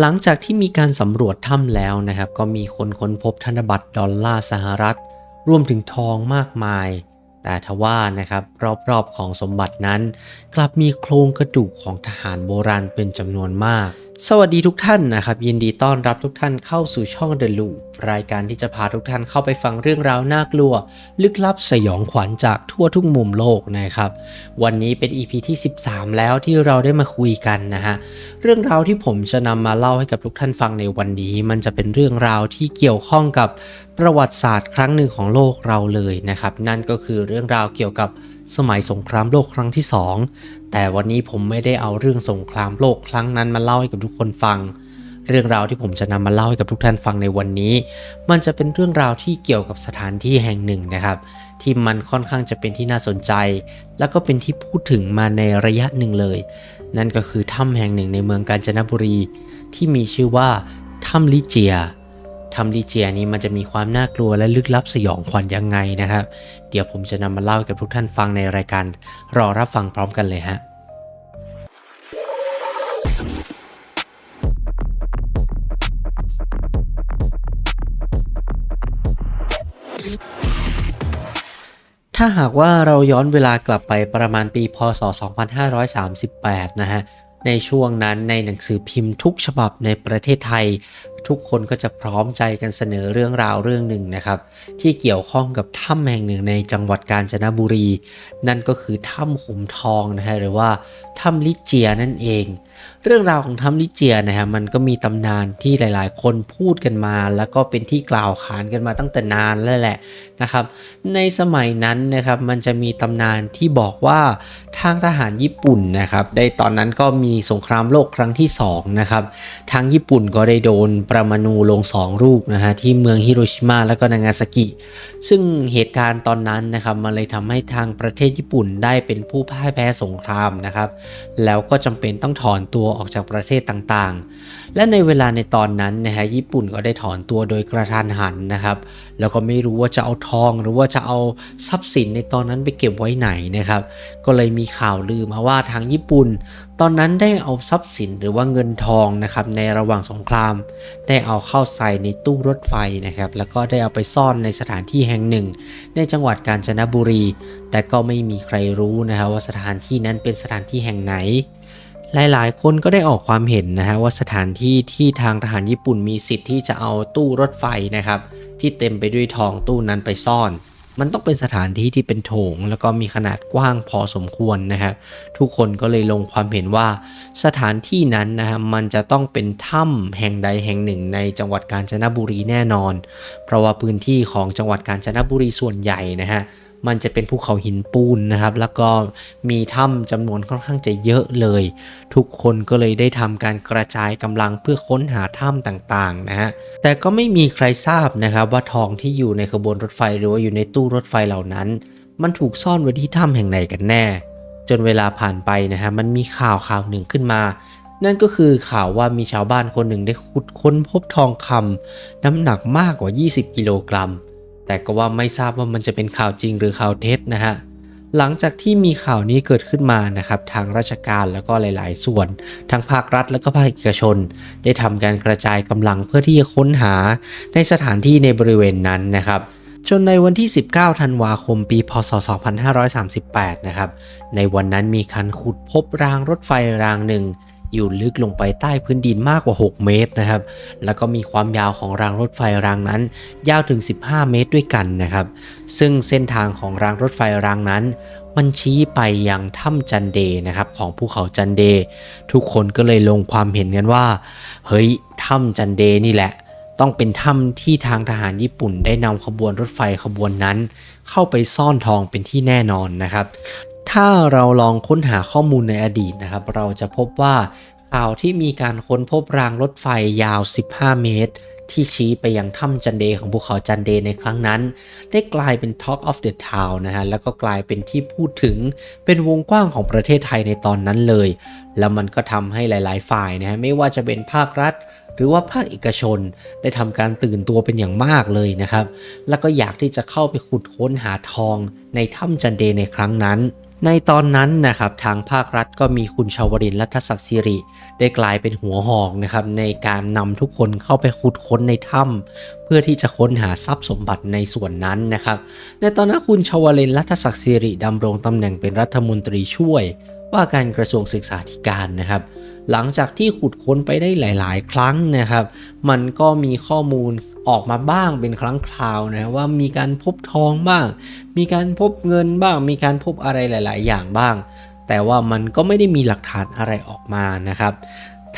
หลังจากที่มีการสำรวจถ้ำแล้วนะครับ ก็มีคนค้นพบธนบัตรดอลลาร์สหรัฐ รวมถึงทองมากมาย แต่ทว่านะครับรอบๆของสมบัตินั้น กลับมีโครงกระดูกของทหารโบราณเป็นจำนวนมาก สวัสดีทุกท่านนะครับ ยินดีต้อนรับทุกท่านเข้าสู่ช่อง The Loop รายการที่จะพาทุกท่านเข้าไปฟังเรื่องราวน่ากลัว ลึกลับสยองขวัญจากทั่วทุกมุมโลกนะครับ วันนี้เป็น EP ที่ 13 แล้วที่เราได้มาคุยกันนะฮะเรื่องราวที่ผมจะนำมาเล่าให้กับทุกท่านฟังในวันนี้ มันจะเป็นเรื่องราวที่เกี่ยวข้องกับประวัติศาสตร์ครั้งหนึ่งของโลกเราเลยนะครับ นั่นก็คือเรื่องราวเกี่ยวกับ สมัยสงครามโลกครั้งที่ 2 แต่วันนี้ผมไม่ได้เอาเรื่องสงครามโลกครั้งนั้นมาเล่าให้กับทุกคนฟัง เรื่องราวที่ผมจะนำมาเล่าให้กับทุกท่านฟังในวันนี้ มันจะเป็นเรื่องราวที่เกี่ยวกับสถานที่แห่งหนึ่งนะครับ ที่มันค่อนข้างจะเป็นที่น่าสนใจ แล้วก็เป็นที่พูดถึงมาในระยะหนึ่งเลย นั่นก็คือถ้ำแห่งหนึ่งในเมืองกาญจนบุรี ที่มีชื่อว่าถ้ำลิเจีย ถ้ำลิเจียนี้มันจะมีความน่ากลัวและลึกลับสยองขวัญยังไงนะครับ เดี๋ยวผมจะนำมาเล่าให้กับทุกท่านฟังในรายการ รอรับฟังพร้อมกันเลยฮะถ้าหากว่าเราย้อนเวลากลับไปประมาณปี พศ 2538 นะฮะ ในช่วงนั้นในหนังสือพิมพ์ทุกฉบับในประเทศไทย ทุกคนก็จะพร้อมใจกันเสนอเรื่องราวเรื่องหนึ่งนะครับ ที่เกี่ยวข้องกับถ้ำแห่งหนึ่งในจังหวัดกาญจนบุรี นั่นก็คือถ้ำขุมทองนะฮะหรือว่าถ้ำลิเจียนั่นเอง เรื่องราวของถ้ำลิเจียนะฮะมันก็มีตำนานที่หลาย ๆ คนพูดกันมา แล้วก็เป็นที่กล่าวขานกันมาตั้งแต่นานแล้วแหละนะครับในสมัยนั้นนะครับมันจะมีตำนานที่บอกว่าทางทหารญี่ปุ่นนะครับได้ตอนนั้นก็มีสงครามโลกครั้งที่2นะครับทางญี่ปุ่นก็ได้โดนประมาณูลง2ลูกนะฮะที่เมืองฮิโรชิมาและก็นางาซากิ ซึ่งเหตุการณ์ตอนนั้นนะครับมันเลยทำให้ทางประเทศญี่ปุ่นได้เป็นผู้พ่ายแพ้สงครามนะครับแล้วก็จำเป็นต้องถอนตัวออกจากประเทศต่างๆ และในเวลาในตอนนั้นนะฮะญี่ปุ่นก็ได้ถอนตัวโดยกระทันหันนะครับ แล้วก็ไม่รู้ว่าจะเอาทองหรือว่าจะเอาทรัพย์สินในตอนนั้นไปเก็บไว้ไหนนะครับ ก็เลยมีข่าวลือมาว่าทางญี่ปุ่น ตอนนั้นได้เอาทรัพย์สินหรือว่าเงินทองนะครับในระหว่างสงคราม ได้เอาเข้าใส่ในตู้รถไฟนะครับ แล้วก็ได้เอาไปซ่อนในสถานที่แห่งหนึ่ง ในจังหวัดกาญจนบุรี แต่ก็ไม่มีใครรู้นะครับว่าสถานที่นั้นเป็นสถานที่แห่งไหน หลายๆ คนก็ได้ออกความเห็นนะฮะว่าสถานที่ที่ทางทหารญี่ปุ่นมีสิทธิ์ที่จะเอาตู้รถไฟนะครับ ที่เต็มไปด้วยทองตู้นั้นไปซ่อน มันต้องเป็นสถานที่ที่เป็นโถง แล้วก็มีขนาดกว้างพอสมควรนะครับทุกคนก็เลยลงความเห็นว่า สถานที่นั้นนะฮะมันจะต้องเป็นถ้ำแห่งใดแห่งหนึ่งในจังหวัดกาญจนบุรีแน่นอน เพราะว่าพื้นที่ของจังหวัดกาญจนบุรีส่วนใหญ่นะฮะ มันจะเป็นภูเขาหินปูนนะครับ แล้วก็มีถ้ำจำนวนค่อนข้างจะเยอะเลย ทุกคนก็เลยได้ทำการกระจายกำลังเพื่อค้นหาถ้ำต่างๆนะฮะแต่ก็ไม่มีใครทราบนะครับว่าทองที่อยู่ในขบวนรถไฟหรือว่าอยู่ในตู้รถไฟเหล่านั้น มันถูกซ่อนไว้ที่ถ้ำแห่งไหนกันแน่ จนเวลาผ่านไปนะฮะมันมีข่าวข่าวหนึ่งขึ้นมา นั่นก็คือข่าวว่ามีชาวบ้านคนหนึ่งได้ขุดค้นพบทองคำน้ำหนักมากกว่า 20 กิโลกรัม แต่ก็ว่าไม่ทราบว่ามันจะเป็นข่าวจริงหรือข่าวเท็จนะฮะหลังจากที่มีข่าวนี้เกิดขึ้นมานะครับทางราชการแล้วก็หลาย ๆ ส่วน ทั้งภาครัฐและก็ภาคเอกชน ได้ทำการกระจายกำลังเพื่อที่จะค้นหาในสถานที่ในบริเวณนั้นนะครับจนในวันที่ 19 ธันวาคม ปี พศ 2538 นะครับ ในวันนั้นมีการขุดพบรางรถไฟรางหนึ่ง อยู่ลึกลงไปใต้พื้นดินมากกว่า 6 เมตรนะครับ แล้วก็มีความยาวของรางรถไฟรางนั้น ยาวถึง 15 เมตรด้วยกันนะครับ ซึ่งเส้นทางของรางรถไฟรางนั้น มันชี้ไปยังถ้ำจันเดนะครับของภูเขาจันเด ทุกคนก็เลยลงความเห็นกันว่า เฮ้ยถ้ำจันเดนี่แหละต้องเป็นถ้ำที่ทางทหารญี่ปุ่นได้นำขบวนรถไฟขบวนนั้น เข้าไปซ่อนทองเป็นที่แน่นอนนะครับ ถ้าเราลองค้นหาข้อมูลในอดีตนะครับ เราจะพบว่า ข่าวที่มีการค้นพบรางรถไฟยาว 15 เมตร ที่ชี้ไปยังถ้ำจันเดของภูเขาจันเดในครั้งนั้น ได้กลายเป็น Talk of the Town นะฮะ แล้วก็กลายเป็นที่พูดถึงเป็นวงกว้างของประเทศไทยในตอนนั้นเลย แล้วมันก็ทำให้หลาย ๆ ฝ่ายนะฮะ ไม่ว่าจะเป็นภาครัฐหรือว่าภาคเอกชนได้ทำการตื่นตัวเป็นอย่างมากเลยนะครับ แล้วก็อยากที่จะเข้าไปขุดค้นหาทองในถ้ำจันเดในครั้งนั้น ในตอนนั้นนะครับทางภาครัฐก็มีคุณชาวรินรัฐศักดิ์สิริ ได้กลายเป็นหัวหอกนะครับในการนำทุกคนเข้าไปขุดค้นในถ้ำเพื่อที่จะค้นหาทรัพย์สมบัติในส่วนนั้นนะครับ ในตอนนั้นคุณชาวรินร์รัฐศักดิ์สิริดำรงตำแหน่งเป็นรัฐมนตรีช่วย ว่าการกระทรวงศึกษาธิการนะครับ หลังจากที่ขุดค้นไปได้หลาย ๆ ครั้งนะครับ มันก็มีข้อมูลออกมาบ้างเป็นครั้งคราวนะว่ามีการพบทองบ้าง มีการพบเงินบ้าง มีการพบอะไรหลาย ๆ อย่างบ้าง แต่ว่ามันก็ไม่ได้มีหลักฐานอะไรออกมานะครับ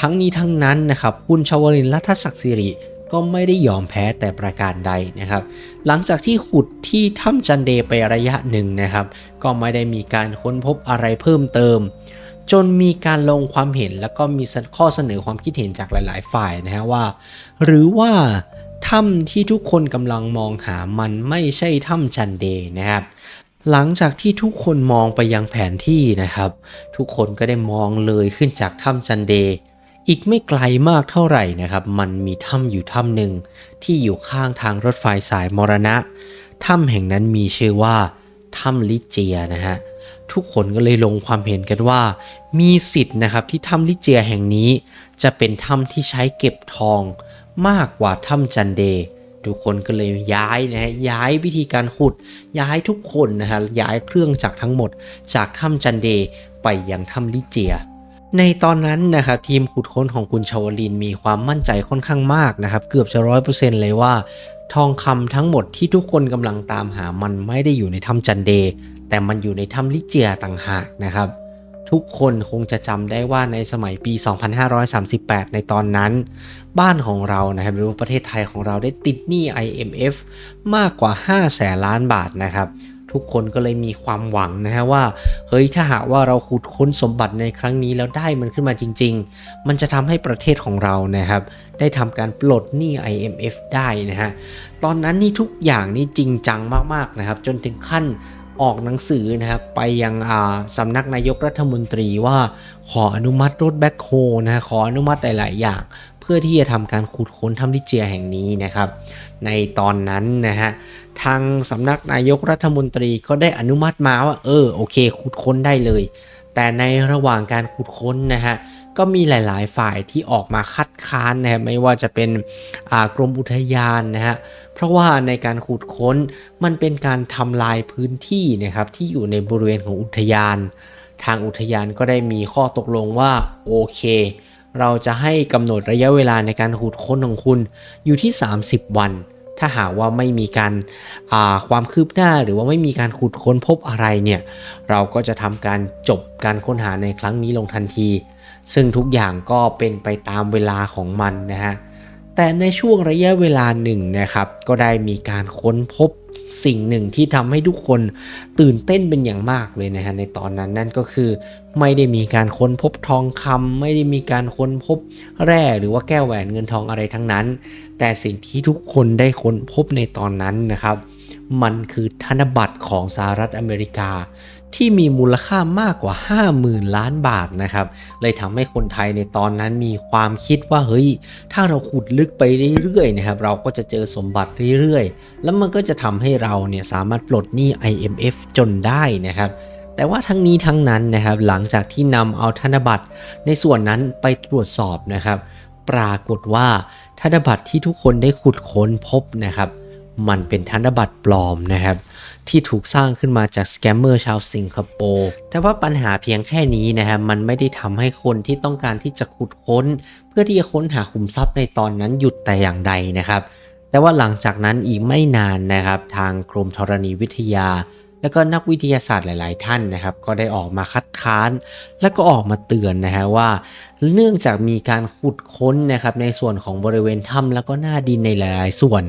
ทั้งนี้ทั้งนั้นนะครับคุณชวลินร์รัฐศักดิ์สิริก็ไม่ได้ยอมแพ้แต่ประการใดนะครับ หลังจากที่ขุดที่ถ้ำจันเดไประยะหนึ่งนะครับ ก็ไม่ได้มีการค้นพบอะไรเพิ่มเติม จนมีการลงความเห็นแล้วก็มีข้อเสนอความคิดเห็นจากหลาย ๆ ฝ่ายนะฮะว่า หรือว่าถ้ำที่ทุกคนกำลังมองหามันไม่ใช่ถ้ำจันเดนะครับ หลังจากที่ทุกคนมองไปยังแผนที่นะครับ ทุกคนก็ได้มองเลยขึ้นจากถ้ำจันเดอีกไม่ไกลมากเท่าไหร่นะครับ มันมีถ้ำอยู่ถ้ำหนึ่งที่อยู่ข้างทางรถไฟสายมรณะ ถ้ำแห่งนั้นมีชื่อว่าถ้ำลิเจียนะฮะ ทุกคนก็เลยลงความเห็นกันว่า มีสิทธิ์นะครับที่ถ้ำลิเจียแห่งนี้ จะเป็นถ้ำที่ใช้เก็บทอง มากกว่าถ้ำจันเด ทุกคนก็เลยย้ายนะฮะย้ายวิธีการขุด ย้ายทุกคนนะฮะย้ายเครื่องจักรทั้งหมด จากถ้ำจันเดไปยังถ้ำลิเจียในตอนนั้นนะครับทีมขุดค้นของคุณชาวลินมีความมั่นใจค่อนข้างมากนะครับ เกือบจะร้อยเปอร์เซ็นต์เลยว่า ทองคำทั้งหมดที่ทุกคนกำลังตามหามันไม่ได้อยู่ในถ้ำจันเดแต่มันอยู่ในถ้ำลิเจียต่างหากนะครับ ทุกคนคงจะจำได้ว่าในสมัยปี 2538 ในตอนนั้น บ้านของเรานะครับหรือว่าประเทศไทยของเราได้ติดหนี้ IMF มากกว่า 5 แสนล้านบาทนะครับทุกคนก็เลยมีความหวังนะฮะว่าเฮ้ยถ้าหากว่าเราขุดค้นสมบัติในครั้งนี้แล้วได้มันขึ้นมาจริง ๆ มันจะทำให้ประเทศของเรานะครับ ได้ทำการปลดหนี้ IMF ได้นะฮะตอนนั้นนี่ทุกอย่างนี่จริงจังมากๆนะครับ จนถึงขั้น ออกหนังสือนะครับไปยังอ่าสำนักนายกรัฐมนตรีว่าขออนุมัติรถแบ็คโฮนะฮะขออนุมัติหลาย ๆ อย่าง เพื่อที่จะทำการขุดค้นถ้ำลิเจียแห่งนี้นะครับ ในตอนนั้นนะฮะทางสำนักนายกรัฐมนตรีก็ได้อนุมัติมาว่าเออโอเค ขุดค้นได้เลย แต่ในระหว่างการขุดค้นนะฮะก็มีหลาย ๆ ฝ่ายที่ออกมาคัดค้านนะครับไม่ว่าจะเป็นกรมอุทยานนะฮะเพราะว่าในการขุดค้นมันเป็นการทำลายพื้นที่นะครับที่อยู่ในบริเวณของอุทยาน ทางอุทยานก็ได้มีข้อตกลงว่าโอเค เราจะให้กำหนดระยะเวลาในการขุดค้นของคุณอยู่ที่ 30 วัน ถ้าหากว่าไม่มีการาความคืบหน้าหรือว่าไม่มีการขุดค้นพบอะไรเนี่ย เราก็จะทำการจบการค้นหาในครั้งนี้ลงทันที ซึ่งทุกอย่างก็เป็นไปตามเวลาของมันนะฮะ แต่ในช่วงระยะเวลาหนึ่งนะครับ ก็ได้มีการค้นพบสิ่งหนึ่งที่ทำให้ทุกคนตื่นเต้นเป็นอย่างมากเลยนะฮะในตอนนั้นนั่นก็คือ ไม่ได้มีการค้นพบทองคำไม่ได้มีการค้นพบแร่หรือว่าแก้วแหวนเงินทองอะไรทั้งนั้น แต่สิ่งที่ทุกคนได้ค้นพบในตอนนั้นนะครับ มันคือธนบัตรของสหรัฐอเมริกา ที่มีมูลค่ามากกว่า 50,000 ล้านบาทนะครับเลยทำให้คนไทยในตอนนั้นมีความคิดว่าเฮ้ยถ้าเราขุดลึกไปเรื่อยๆนะครับเราก็จะเจอสมบัติเรื่อยๆ แล้วมันก็จะทำให้เราเนี่ยสามารถปลดหนี้ IMF จนได้นะครับแต่ว่าทั้งนี้ทั้งนั้นนะครับหลังจากที่นำเอาธนบัตรในส่วนนั้นไปตรวจสอบนะครับ ปรากฏว่าธนบัตรที่ทุกคนได้ขุดค้นพบนะครับ มันเป็นธนบัตรปลอมนะครับ ที่ถูกสร้างขึ้นมาจากสแกมเมอร์ชาวสิงคโปร์แต่ว่าปัญหาเพียงแค่นี้นะครับมันไม่ได้ทำให้คนที่ต้องการที่จะขุดค้น เพื่อที่จะค้นหาขุมทรัพย์ในตอนนั้นหยุดแต่อย่างใดนะครับ แต่ว่าหลังจากนั้นอีกไม่นานนะครับ ทางกรมธรณีวิทยาแล้วก็นักวิทยาศาสตร์หลาย ๆ ท่านนะครับ ก็ได้ออกมาคัดค้าน แล้วก็ออกมาเตือนนะฮะว่า เนื่องจากมีการขุดค้นนะครับในส่วนของบริเวณถ้ำแล้วก็หน้าดินในหลาย ๆ ส่วน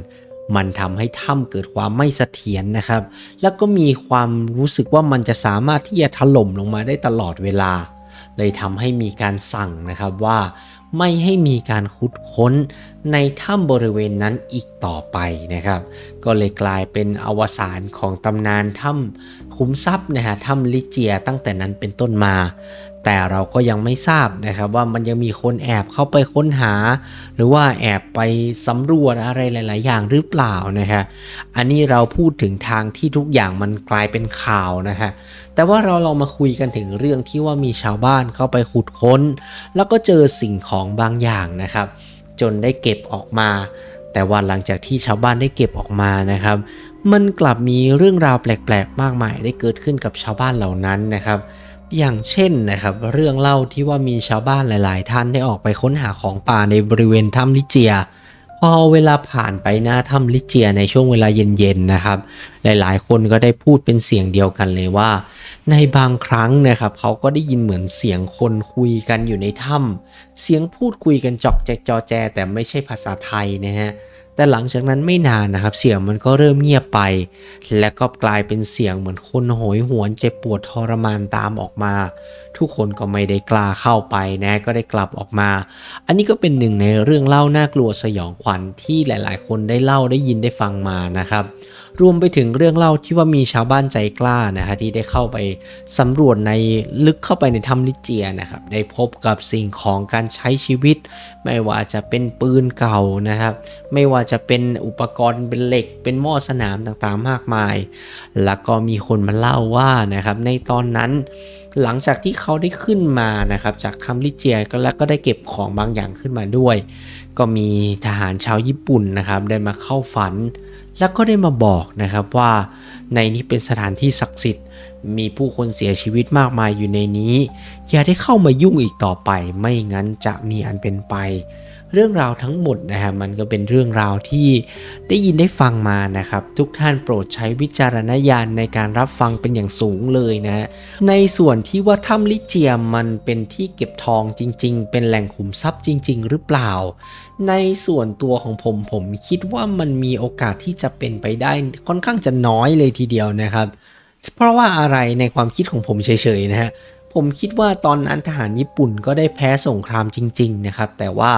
มันทำให้ถ้ำเกิดความไม่เสถียรนะครับ แล้วก็มีความรู้สึกว่ามันจะสามารถที่จะถล่มลงมาได้ตลอดเวลา เลยทำให้มีการสั่งนะครับว่าไม่ให้มีการขุดค้นในถ้ำบริเวณนั้นอีกต่อไปนะครับ ก็เลยกลายเป็นอวสานของตำนานถ้ำ ขุมทรัพย์นะฮะถ้ำลิเจียตั้งแต่นั้นเป็นต้นมา แต่เราก็ยังไม่ทราบนะครับว่ามันยังมีคนแอบเข้าไปค้นหา หรือว่าแอบไปสำรวจอะไรหลาย ๆ อย่างหรือเปล่านะฮะอันนี้เราพูดถึงทางที่ทุกอย่างมันกลายเป็นข่าวนะฮะแต่ว่าเราลองมาคุยกันถึงเรื่องที่ว่ามีชาวบ้านเข้าไปขุดค้น แล้วก็เจอสิ่งของบางอย่างนะครับ จนได้เก็บออกมาแต่ว่าหลังจากที่ชาวบ้านได้เก็บออกมานะครับ มันกลับมีเรื่องราวแปลกๆ มากมายได้เกิดขึ้นกับชาวบ้านเหล่านั้นนะครับ อย่างเช่นนะครับเรื่องเล่าที่ว่ามีชาวบ้านหลาย ๆ ท่านได้ออกไปค้นหาของป่าในบริเวณถ้ำลิเจีย พอเวลาผ่านไปหน้าถ้ำลิเจียในช่วงเวลาเย็น ๆ นะครับ หลายๆ คนก็ได้พูดเป็นเสียงเดียวกันเลยว่า ในบางครั้งนะครับเขาก็ได้ยินเหมือนเสียงคนคุยกันอยู่ในถ้ำเสียงพูดคุยกันจอกแจกจอแจ แต่ไม่ใช่ภาษาไทยนะฮะ แต่หลังจากนั้นไม่นานนะครับ เสียงมันก็เริ่มเงียบไป และก็กลายเป็นเสียงเหมือนคนโหยหวนเจ็บปวดทรมานตามออกมา ทุกคนก็ไม่ได้กล้าเข้าไปนะก็ได้กลับออกมา อันนี้ก็เป็นหนึ่งในเรื่องเล่าน่ากลัวสยองขวัญที่หลาย ๆ คนได้เล่าได้ยินได้ฟังมานะครับ รวมไปถึงเรื่องเล่าที่ว่ามีชาวบ้านใจกล้านะฮะที่ได้เข้าไปสำรวจในลึกเข้าไปในถ้ำลิเจียนะครับได้พบกับสิ่งของการใช้ชีวิต ไม่ว่าจะเป็นปืนเก่านะครับ ไม่ว่าจะเป็นอุปกรณ์เป็นเหล็ก เป็นหม้อสนามต่างๆมากมาย แล้วก็มีคนมาเล่าว่านะครับในตอนนั้นหลังจากที่เขาได้ขึ้นมานะครับจากถ้ำลิเจียก็แล้วก็ได้เก็บของบางอย่างขึ้นมาด้วย ก็มีทหารชาวญี่ปุ่นนะครับได้มาเข้าฝัน แล้วก็ได้มาบอกนะครับว่าในนี้เป็นสถานที่ศักดิ์สิทธิ์ มีผู้คนเสียชีวิตมากมายอยู่ในนี้ อย่าได้เข้ามายุ่งอีกต่อไป ไม่งั้นจะมีอันเป็นไป เรื่องราวทั้งหมดนะฮะมันก็เป็นเรื่องราวที่ได้ยินได้ฟังมานะครับ ทุกท่านโปรดใช้วิจารณญาณในการรับฟังเป็นอย่างสูงเลยนะฮะในส่วนที่ว่าถ้ำลิเจียมมันเป็นที่เก็บทองจริง ๆ เป็นแหล่งขุมทรัพย์จริง ๆ หรือเปล่า ในส่วนตัวของผมผมคิดว่ามันมีโอกาสที่จะเป็นไปได้ค่อนข้างจะน้อยเลยทีเดียวนะครับ เพราะว่าอะไรในความคิดของผมเฉยๆนะฮะ ผมคิดว่าตอนนั้นทหารญี่ปุ่นก็ได้แพ้สงครามจริงๆนะครับ แต่ว่า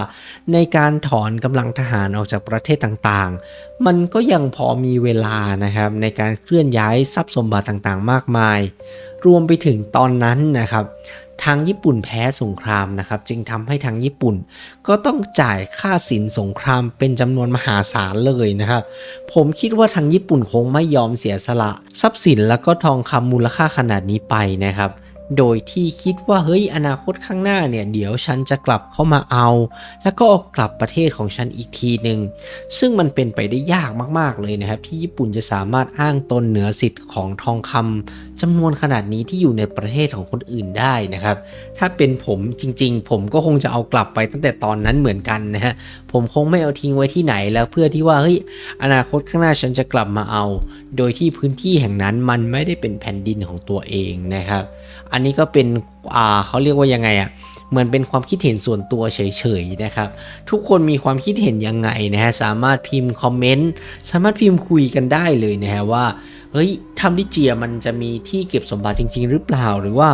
ในการถอนกำลังทหารออกจากประเทศต่างๆ มันก็ยังพอมีเวลานะครับในการเคลื่อนย้ายทรัพย์สมบัติต่างๆ มากมาย รวมไปถึงตอนนั้นนะครับทางญี่ปุ่นแพ้สงครามนะครับ จึงทำให้ทางญี่ปุ่น ก็ต้องจ่ายค่าสินสงครามเป็นจำนวนมหาศาลเลยนะครับ ผมคิดว่าทางญี่ปุ่นคงไม่ยอมเสียสละ ทรัพย์สินแล้วก็ทองคำมูลค่าขนาดนี้ไปนะครับ โดยที่คิดว่าเฮ้ยอนาคตข้างหน้าเนี่ยเดี๋ยวฉันจะกลับเข้ามาเอา แล้วก็เอากลับประเทศของฉันอีกทีหนึ่งซึ่งมันเป็นไปได้ยากมากๆเลยนะครับ ที่ญี่ปุ่นจะสามารถอ้างตนเหนือสิทธิ์ของทองคำจำนวนขนาดนี้ที่อยู่ในประเทศของคนอื่นได้นะครับ ถ้าเป็นผมจริง ๆ ผมก็คงจะเอากลับไปตั้งแต่ตอนนั้นเหมือนกันนะฮะผมคงไม่เอาทิ้งไว้ที่ไหนแล้วเพื่อที่ว่าเฮ้ยอนาคตข้างหน้าฉันจะกลับมาเอา โดยที่พื้นที่แห่งนั้นมันไม่ได้เป็นแผ่นดินของตัวเองนะครับอันนี้ก็เป็นอ่าเขาเรียกว่ายังไงอะ่ะเหมือนเป็นความคิดเห็นส่วนตัวเฉยๆนะครับ ทุกคนมีความคิดเห็นยังไงนะฮะสามารถพิมพ์คอมเมนต์สามารถพิมพ์คุยกันได้เลยนะฮะว่าเฮ้ยทำลิเจียมันจะมีที่เก็บสมบัติจริง ๆ หรือเปล่า หรือว่า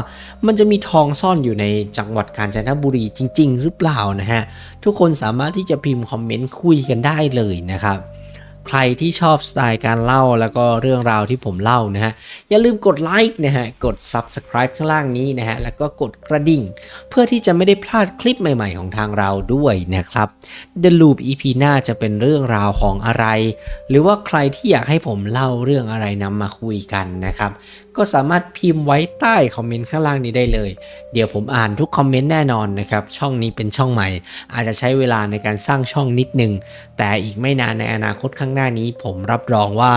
มันจะมีทองซ่อนอยู่ในจังหวัดกาญจนบุรีจริง ๆ หรือเปล่านะฮะทุกคนสามารถที่จะพิมพ์คอมเมนต์คุยกันได้เลยนะครับ ใครที่ชอบสไตล์การเล่าแล้วก็เรื่องราวที่ผมเล่านะฮะ อย่าลืมกดไลค์นะฮะ กด Subscribe ข้างล่างนี้นะฮะ แล้วก็กดกระดิ่ง เพื่อที่จะไม่ได้พลาดคลิปใหม่ๆของทางเราด้วยนะครับ The Loop EP หน้าจะเป็นเรื่องราวของอะไร หรือว่าใครที่อยากให้ผมเล่าเรื่องอะไรนำมาคุยกันนะครับ ก็สามารถพิมพ์ไว้ใต้คอมเมนต์ข้างล่างนี้ได้เลย เดี๋ยวผมอ่านทุกคอมเมนต์แน่นอนนะครับ ช่องนี้เป็นช่องใหม่ อาจจะใช้เวลาในการสร้างช่องนิดนึง แต่อีกไม่นานในอนาคตข้างหน้านี้ ผมรับรองว่า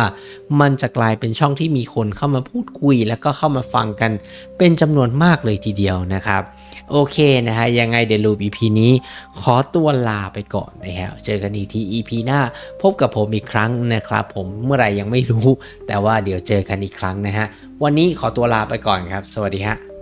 มันจะกลายเป็นช่องที่มีคนเข้ามาพูดคุย แล้วก็เข้ามาฟังกัน เป็นจำนวนมากเลยทีเดียวนะครับโอเคนะฮะยังไงเดลูป EP นี้ ขอตัวลาไปก่อนนะครับเจอกันอีกที่ EP หน้า พบกับผมอีกครั้งนะครับ ผมเมื่อไหร่ยังไม่รู้ แต่ว่าเดี๋ยวเจอกันอีกครั้งนะฮะ วันนี้ขอตัวลาไปก่อนครับ สวัสดีฮะ